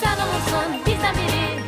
Sen olursun biri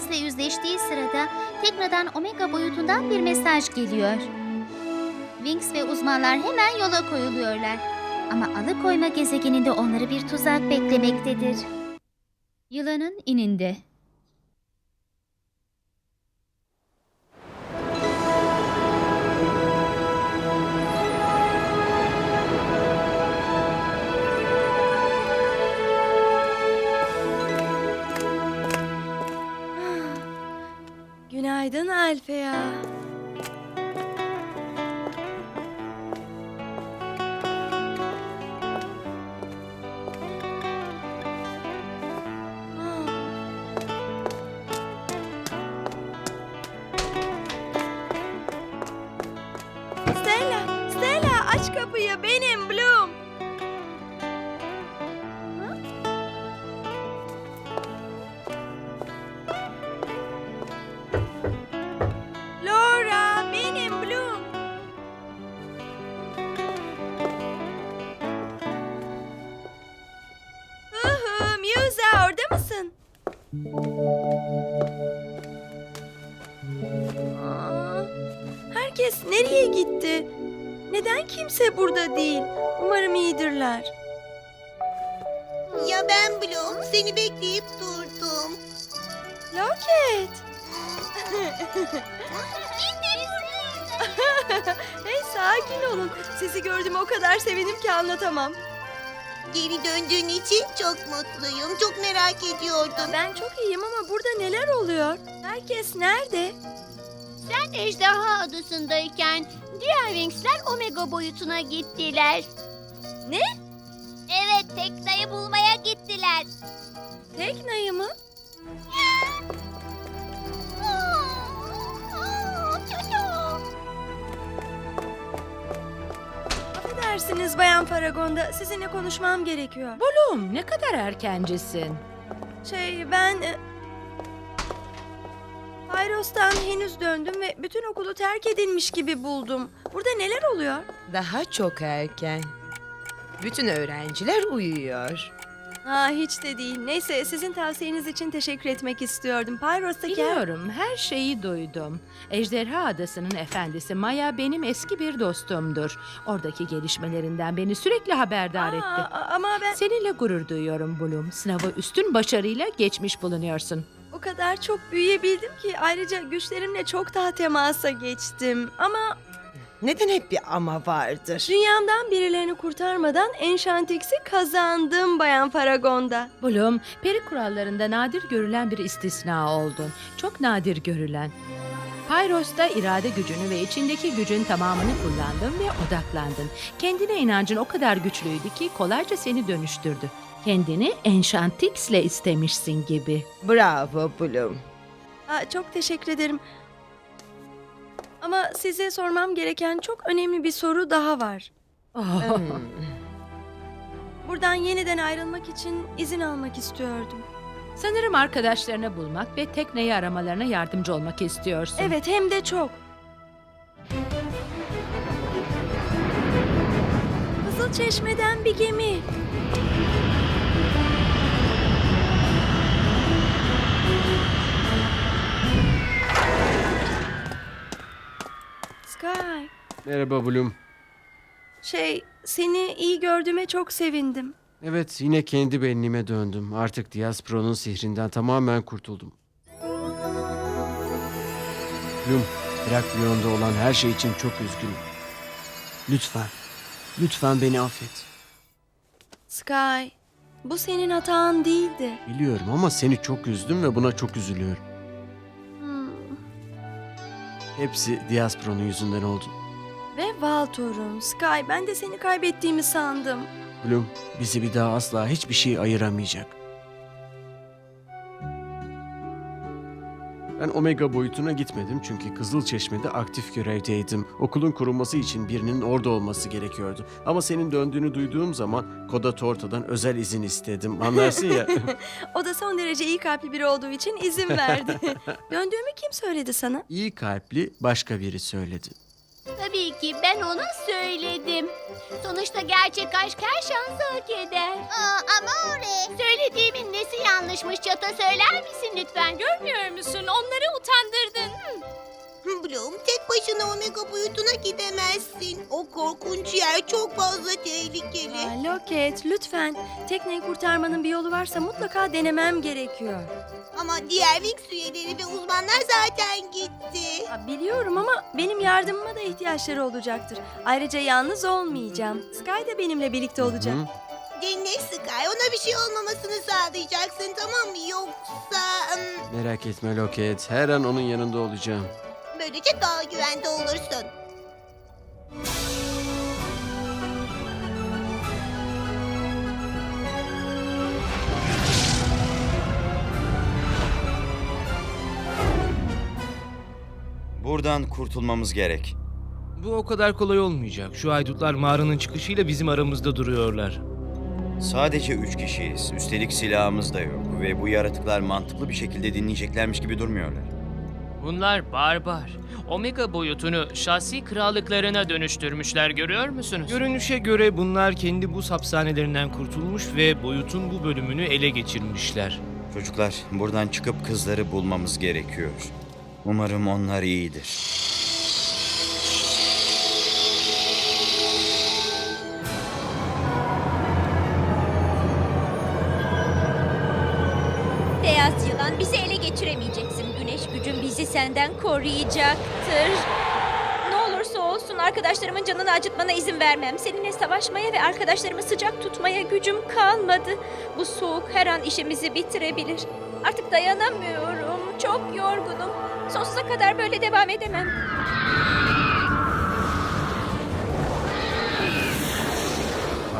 Adası'nda Trix'le yüzleştiği sırada Tekna'dan Omega boyutundan bir mesaj geliyor. Wings ve uzmanlar hemen yola koyuluyorlar. Ama alıkoyma gezegeninde onları bir tuzak beklemektedir. Yılanın ininde. Günaydın Alfea. Seni bekleyip durdum. Loket. hey sakin olun. Sizi gördüm o kadar sevindim ki anlatamam. Geri döndüğün için çok mutluyum. Çok merak ediyordum. Ben çok iyiyim ama burada neler oluyor? Herkes nerede? Sen Ejderha Adası'ndayken diğer Wings'ler Omega boyutuna gittiler. Ne? Tekna'yı bulmaya gittiler. Teknayı mı? Affedersiniz Bayan Paragon'da sizinle konuşmam gerekiyor. Bloom ne kadar erkencisin. Şey ben... e, Payros'tan henüz döndüm ve bütün okulu terk edilmiş gibi buldum. Burada neler oluyor? Daha çok erken. Bütün öğrenciler uyuyor. Ha hiç de değil. Neyse sizin tavsiyeniz için teşekkür etmek istiyordum. Payros'taki... Biliyorum her şeyi duydum. Ejderha Adası'nın efendisi Maya benim eski bir dostumdur. Oradaki gelişmelerinden beni sürekli haberdar Aa, etti. ama ben Seninle gurur duyuyorum Bloom. Sınavı üstün başarıyla geçmiş bulunuyorsun. o kadar çok büyüyebildim ki ayrıca güçlerimle çok daha temasa geçtim. Ama Neden hep bir ama vardır? dünyamdan birilerini kurtarmadan Enchantix'i kazandım Bayan Paragon'da. Bloom, peri kurallarında nadir görülen bir istisna oldun. Çok nadir görülen. Pyros'ta irade gücünü ve içindeki gücün tamamını kullandın ve odaklandın. Kendine inancın o kadar güçlüydü ki kolayca seni dönüştürdü. Kendini Enchantix'le istemişsin gibi. Bravo Bloom. Aa, çok teşekkür ederim. Ama size sormam gereken çok önemli bir soru daha var. Buradan yeniden ayrılmak için izin almak istiyordum. Sanırım arkadaşlarını bulmak ve tekneyi aramalarına yardımcı olmak istiyorsun. Evet hem de çok. Kızıl Çeşme'den bir gemi. Merhaba Bloom. şey seni iyi gördüğüme çok sevindim. Evet yine kendi benliğime döndüm. Artık Diaspro'nun sihrinden tamamen kurtuldum. Bloom, Heraklion'da olan her şey için çok üzgünüm. Lütfen, lütfen beni affet. Sky, bu senin hatan değildi. Biliyorum ama seni çok üzdüm ve buna çok üzülüyorum. Hmm. Hepsi Diaspro'nun yüzünden oldu. Ve Valtor'um, Sky ben de seni kaybettiğimi sandım. Bloom, bizi bir daha asla hiçbir şey ayıramayacak. Ben Omega boyutuna gitmedim çünkü Kızılçeşme'de aktif görevdeydim. Okulun kurulması için birinin orada olması gerekiyordu. Ama senin döndüğünü duyduğum zaman Koda Torta'dan özel izin istedim. Anlarsın ya. O da son derece iyi kalpli biri olduğu için izin verdi. Döndüğümü kim söyledi sana? İyi kalpli başka biri söyledi. Tabii ki ben ona söyledim. Sonuçta gerçek aşk her şansı hak eder. Aa, ama oraya. Söylediğimin nesi yanlışmış Çata söyler misin lütfen? Görmüyor musun? Onları utandırdın. Bloom tek başına Omega boyutuna gidemezsin. O korkunç yer çok fazla tehlikeli. Aa, Loket lütfen. Tekneyi kurtarmanın bir yolu varsa mutlaka denemem gerekiyor. Ama diğer Wings üyeleri ve uzmanlar zaten gitti. Aa, biliyorum ama benim yardımıma da ihtiyaçları olacaktır. Ayrıca yalnız olmayacağım. Sky de benimle birlikte olacak. Hı? Dinle Sky ona bir şey olmamasını sağlayacaksın tamam mı? Yoksa ım, Merak etme Loket. Her an onun yanında olacağım. Böylece daha güvende olursun. Buradan kurtulmamız gerek. Bu o kadar kolay olmayacak. Şu haydutlar mağaranın çıkışıyla bizim aramızda duruyorlar. Sadece üç kişiyiz. Üstelik silahımız da yok. Ve bu yaratıklar mantıklı bir şekilde dinleyeceklermiş gibi durmuyorlar. Bunlar barbar. Omega boyutunu şahsi krallıklarına dönüştürmüşler görüyor musunuz? Görünüşe göre bunlar kendi buz hapishanelerinden kurtulmuş ve boyutun bu bölümünü ele geçirmişler. Çocuklar, buradan çıkıp kızları bulmamız gerekiyor. Umarım onlar iyidir. Koruyacaktır. Ne olursa olsun arkadaşlarımın canını acıtmana izin vermem. Seninle savaşmaya ve arkadaşlarımı sıcak tutmaya gücüm kalmadı. Bu soğuk her an işimizi bitirebilir. Artık dayanamıyorum. Çok yorgunum. Sonsuza kadar böyle devam edemem.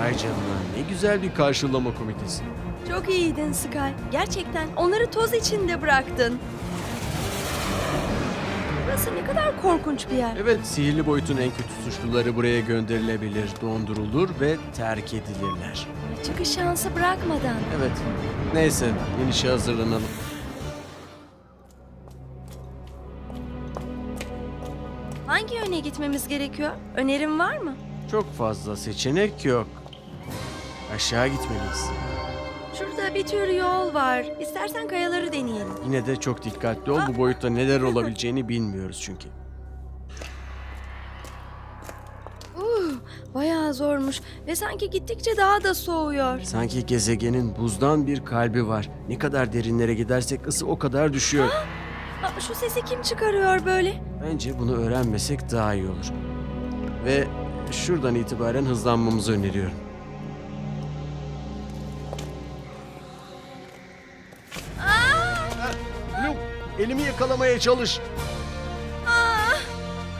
Vay canına ne güzel bir karşılama komitesi. Çok iyiydin Sky. Gerçekten onları toz içinde bıraktın. Burası ne kadar korkunç bir yer. Evet, sihirli boyutun en kötü suçluları buraya gönderilebilir, dondurulur ve terk edilirler. Çıkış şansı bırakmadan. Evet, neyse, inişe hazırlanalım. Hangi yöne gitmemiz gerekiyor? Önerin var mı? Çok fazla seçenek yok. Aşağı gitmeliyiz. Şurada bir tür yol var. İstersen kayaları deneyelim. Yine de çok dikkatli ol, bu boyutta neler olabileceğini bilmiyoruz çünkü. Uh, bayağı zormuş ve sanki gittikçe daha da soğuyor. Sanki gezegenin buzdan bir kalbi var. Ne kadar derinlere gidersek ısı o kadar düşüyor. Aa, şu sesi kim çıkarıyor böyle? Bence bunu öğrenmesek daha iyi olur. Ve şuradan itibaren hızlanmamızı öneriyorum. Elimi yakalamaya çalış. Aa,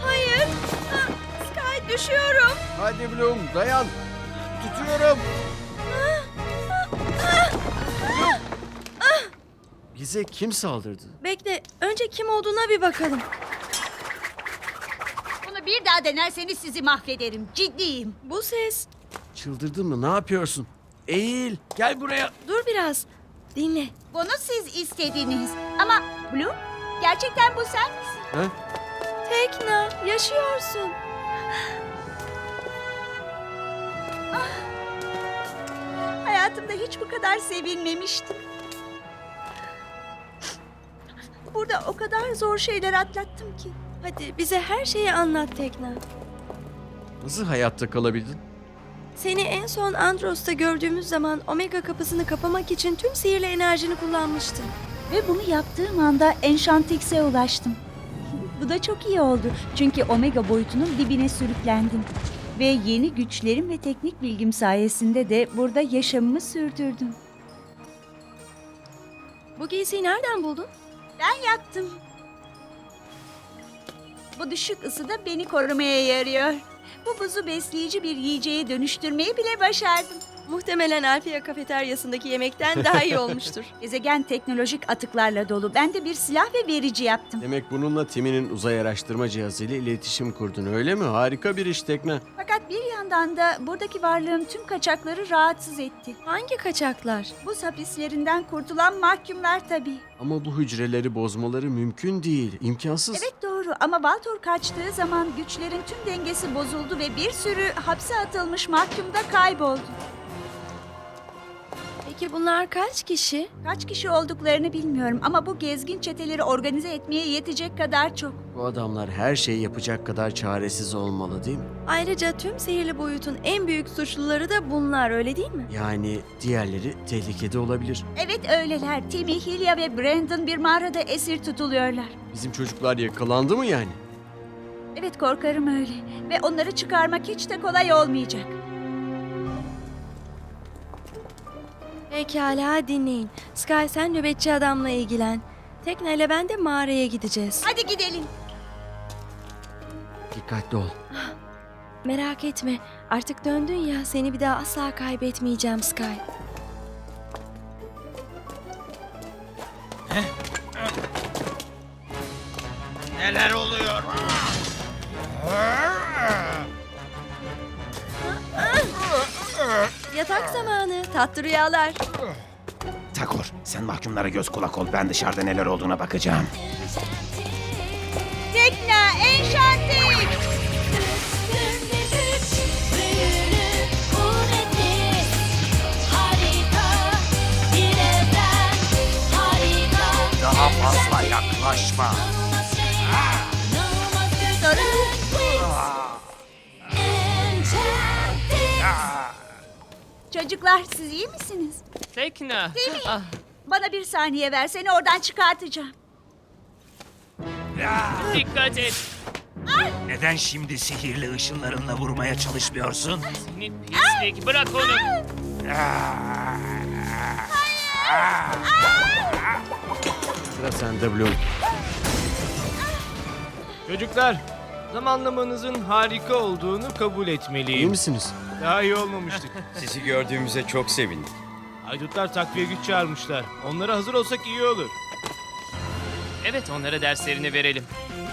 hayır. Aa, Sky düşüyorum. Hadi Bloom, dayan. Tutuyorum. Luke. Bize kim saldırdı? Bekle, önce kim olduğuna bir bakalım. Bunu bir daha denerseniz sizi mahvederim. Ciddiyim. Bu ses. Çıldırdın mı? Ne yapıyorsun? Eğil. Gel buraya. Dur biraz. Dinle. Bunu siz istediniz. Ama Blue, gerçekten bu sen misin? Ha? Tekna, yaşıyorsun. Ah. Hayatımda hiç bu kadar sevinmemiştim. Burada o kadar zor şeyler atlattım ki. Hadi bize her şeyi anlat Tekna. Nasıl hayatta kalabildin? Seni en son Andros'ta gördüğümüz zaman Omega kapısını kapamak için tüm sihirli enerjini kullanmıştın. Ve bunu yaptığım anda Enchantix'e ulaştım. Bu da çok iyi oldu. Çünkü Omega boyutunun dibine sürüklendim. Ve yeni güçlerim ve teknik bilgim sayesinde de burada yaşamımı sürdürdüm. Bu giysiyi nereden buldun? Ben yaptım. Bu düşük ısıda beni korumaya yarıyor. Bu buzu besleyici bir yiyeceğe dönüştürmeyi bile başardım. Muhtemelen Alfia kafeteryasındaki yemekten daha iyi olmuştur. Gezegen teknolojik atıklarla dolu. Ben de bir silah ve verici yaptım. Demek bununla Timmy'nin uzay araştırma cihazıyla iletişim kurdun öyle mi? Harika bir iş Tekna. Fakat bir yandan da buradaki varlığım tüm kaçakları rahatsız etti. Hangi kaçaklar? Bu hapislerinden kurtulan mahkumlar tabii. Ama bu hücreleri bozmaları mümkün değil. imkansız. Evet doğru ama Baltor kaçtığı zaman güçlerin tüm dengesi bozuldu ve bir sürü hapse atılmış mahkum da kayboldu. Peki bunlar kaç kişi? Kaç kişi olduklarını bilmiyorum ama bu gezgin çeteleri organize etmeye yetecek kadar çok. Bu adamlar her şeyi yapacak kadar çaresiz olmalı değil mi? Ayrıca tüm sihirli boyutun en büyük suçluları da bunlar öyle değil mi? Yani diğerleri tehlikede olabilir. Evet öyleler. Timmy, Hilya ve Brandon bir mağarada esir tutuluyorlar. Bizim çocuklar yakalandı mı yani? Evet korkarım öyle. Ve onları çıkarmak hiç de kolay olmayacak. Pekala dinleyin. Sky sen nöbetçi adamla ilgilen. Tekne ile ben de mağaraya gideceğiz. Hadi gidelim. Dikkatli ol. Merak etme. Artık döndün ya seni bir daha asla kaybetmeyeceğim Sky. Neler Yatak zamanı. Tatlı rüyalar. Takor, sen mahkumlara göz kulak ol. Ben dışarıda neler olduğuna bakacağım. Tekna harika. Daha fazla yaklaşma. Çocuklar siz iyi misiniz? Tekna. Ah, Bana bir saniye ver seni oradan çıkartacağım. dikkat et. Neden şimdi sihirli ışınlarınla vurmaya çalışmıyorsun? Seni pislik. Bırak onu. Sıra sende Bloom. Çocuklar, zamanlamanızın harika olduğunu kabul İyi etmeliyim. misiniz? Daha iyi olmamıştık. Sizi gördüğümüze çok sevindik. Haydutlar takviye güç çağırmışlar. Onlara hazır olsak iyi olur. Evet onlara derslerini verelim.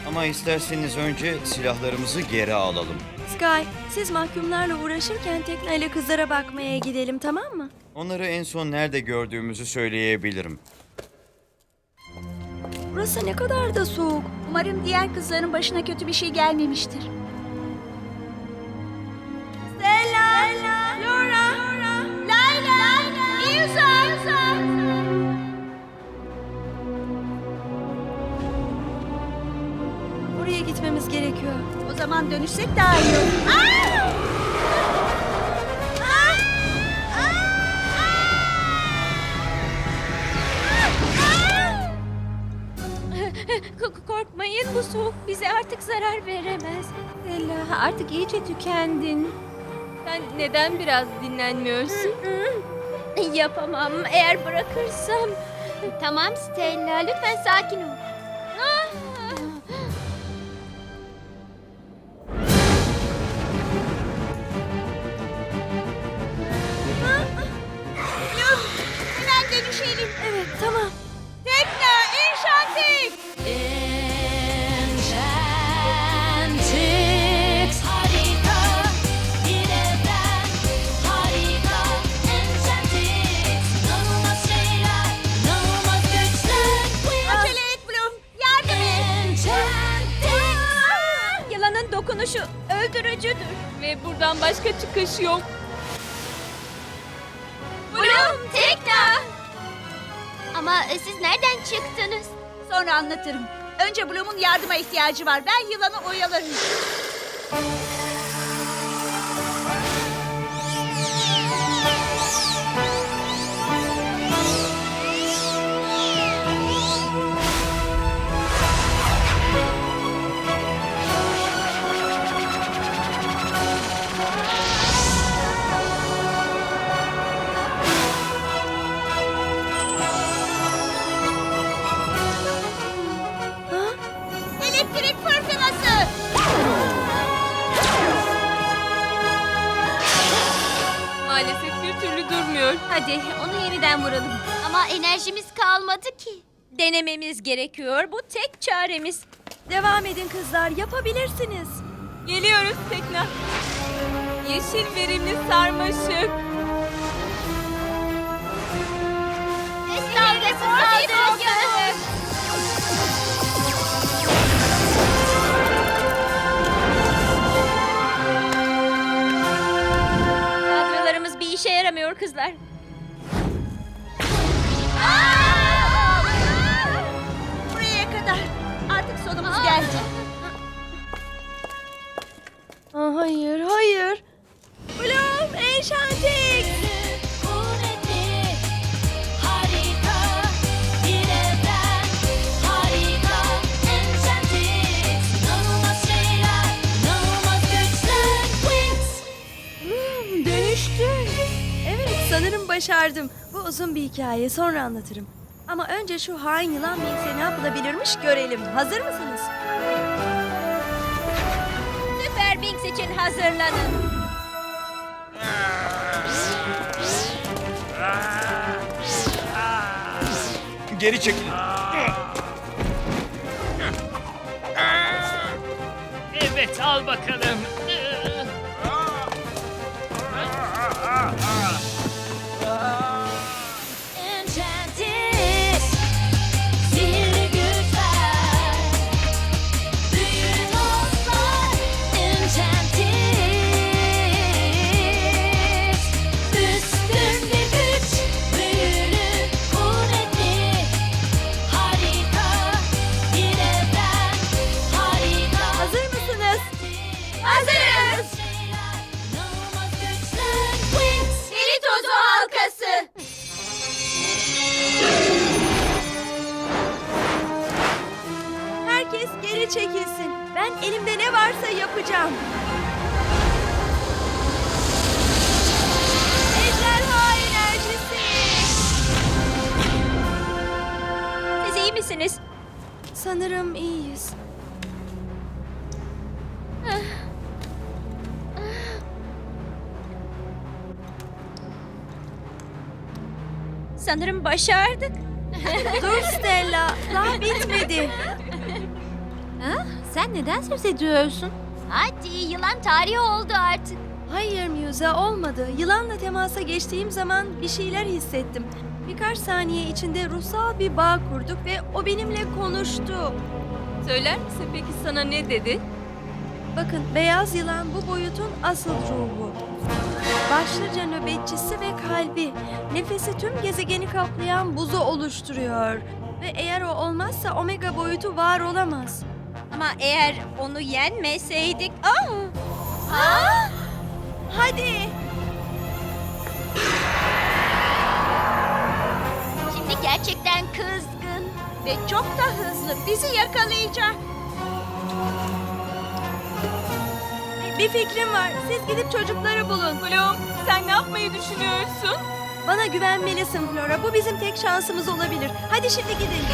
Ama isterseniz önce silahlarımızı geri alalım. Sky siz mahkumlarla uğraşırken Tekne ile kızlara bakmaya gidelim tamam mı? Onları en son nerede gördüğümüzü söyleyebilirim. Burası ne kadar da soğuk. Umarım diğer kızların başına kötü bir şey gelmemiştir. Stella! Laura! Layla! Ilsa! Oraya gitmemiz gerekiyor. O zaman dönüşsek daha iyi olur. Zarar veremez. Stella artık iyice tükendin. Sen neden biraz dinlenmiyorsun? Yapamam eğer bırakırsam. Tamam Stella lütfen sakin ol. Başka çıkış yok. Bloom Tekna! Ama e, siz nereden çıktınız? Sonra anlatırım. Önce Bloom'un yardıma ihtiyacı var. Ben yılanı oyalarım. Vuralım. Ama enerjimiz kalmadı ki. Denememiz gerekiyor. Bu tek çaremiz. Devam edin kızlar, yapabilirsiniz. Geliyoruz Tekna. Yeşil verimli sarmaşık. Ses dalgası saldırısı. Kadrolarımız bir işe yaramıyor kızlar. Geldi. Aa, hayır, hayır. Bloom, enchantik. Hmm, dönüştü. Evet, sanırım başardım. Bu uzun bir hikaye, sonra anlatırım. Ama önce şu hain yılan Binks'e ne yapılabilirmiş görelim. Hazır mısınız? Süper Wings için hazırlanın. Geri çekilin. Evet al bakalım. Geri çekilsin. Ben elimde ne varsa yapacağım. Ejderha enerjisi. Siz iyi misiniz? Sanırım iyiyiz. Sanırım başardık. Dur Stella, daha bitmedi. Sen neden söz ediyorsun? Hadi yılan tarihi oldu artık. Hayır Musa olmadı. Yılanla temasa geçtiğim zaman bir şeyler hissettim. Birkaç saniye içinde ruhsal bir bağ kurduk ve o benimle konuştu. Söyler misin peki sana ne dedi? Bakın beyaz yılan bu boyutun asıl ruhu. Başlıca nöbetçisi ve kalbi. Nefesi tüm gezegeni kaplayan buzu oluşturuyor. Ve eğer o olmazsa omega boyutu var olamaz. Ama eğer onu yenmeseydik... Aa! Hadi! Şimdi gerçekten kızgın. Ve çok da hızlı. Bizi yakalayacak. Bir fikrim var. Siz gidip çocukları bulun. Bloom, sen ne yapmayı düşünüyorsun? Bana güvenmelisin Flora. Bu bizim tek şansımız olabilir. Hadi şimdi gidin.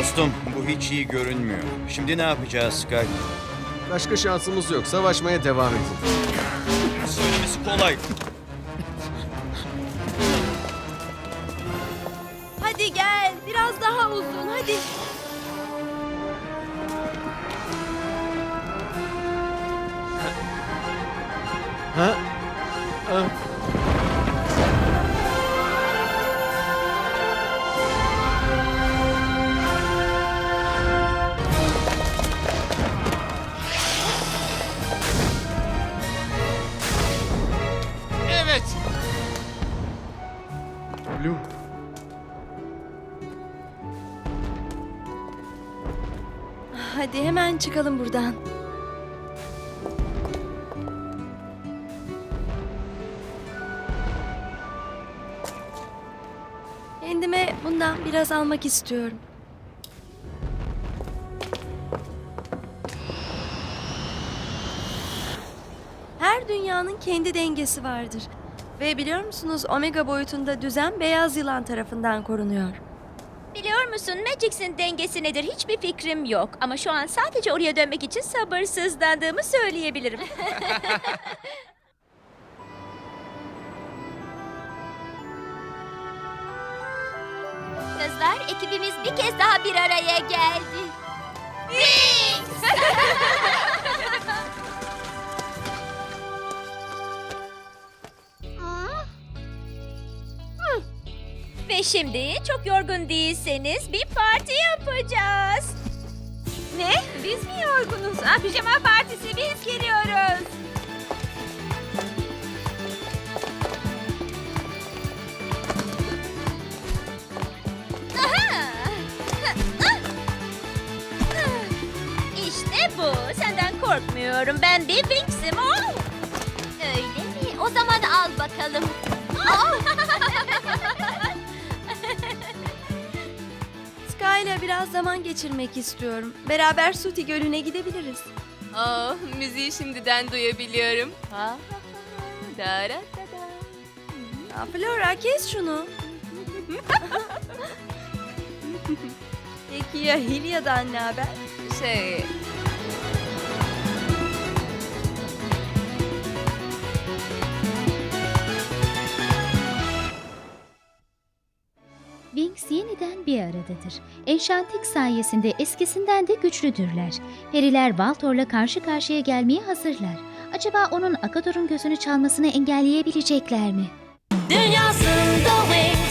Dostum bu hiç iyi görünmüyor. Şimdi ne yapacağız Sky? Başka şansımız yok. Savaşmaya devam edin. Söylemesi kolay. Hadi gel. Biraz daha uzun. Hadi. Çıkalım buradan. Kendime bundan biraz almak istiyorum. Her dünyanın kendi dengesi vardır. Ve biliyor musunuz Omega boyutunda düzen beyaz yılan tarafından korunuyor. Biliyor musun Magix'in dengesi nedir hiçbir fikrim yok. Ama şu an sadece oraya dönmek için sabırsızlandığımı söyleyebilirim. Kızlar ekibimiz bir kez daha bir araya geldi. Ve şimdi çok yorgun değilseniz bir parti yapacağız. Ne? Biz mi yorgunuz? Ha, pijama partisi biz geliyoruz. İşte bu. Senden korkmuyorum. Ben bir Winx'im. Oh! Öyle mi? O zaman al bakalım. Sky'la biraz zaman geçirmek istiyorum. Beraber Suti Gölü'ne gidebiliriz. Oh, müziği şimdiden duyabiliyorum. Ha, da, da, da, da. Aa, Flora kes şunu. Peki ya Hilya'dan ne haber? Şey, Winx yeniden bir aradadır. Enchantik sayesinde eskisinden de güçlüdürler. Periler Valtor'la karşı karşıya gelmeye hazırlar. Acaba onun Akador'un gözünü çalmasını engelleyebilecekler mi? Dünyasında Wings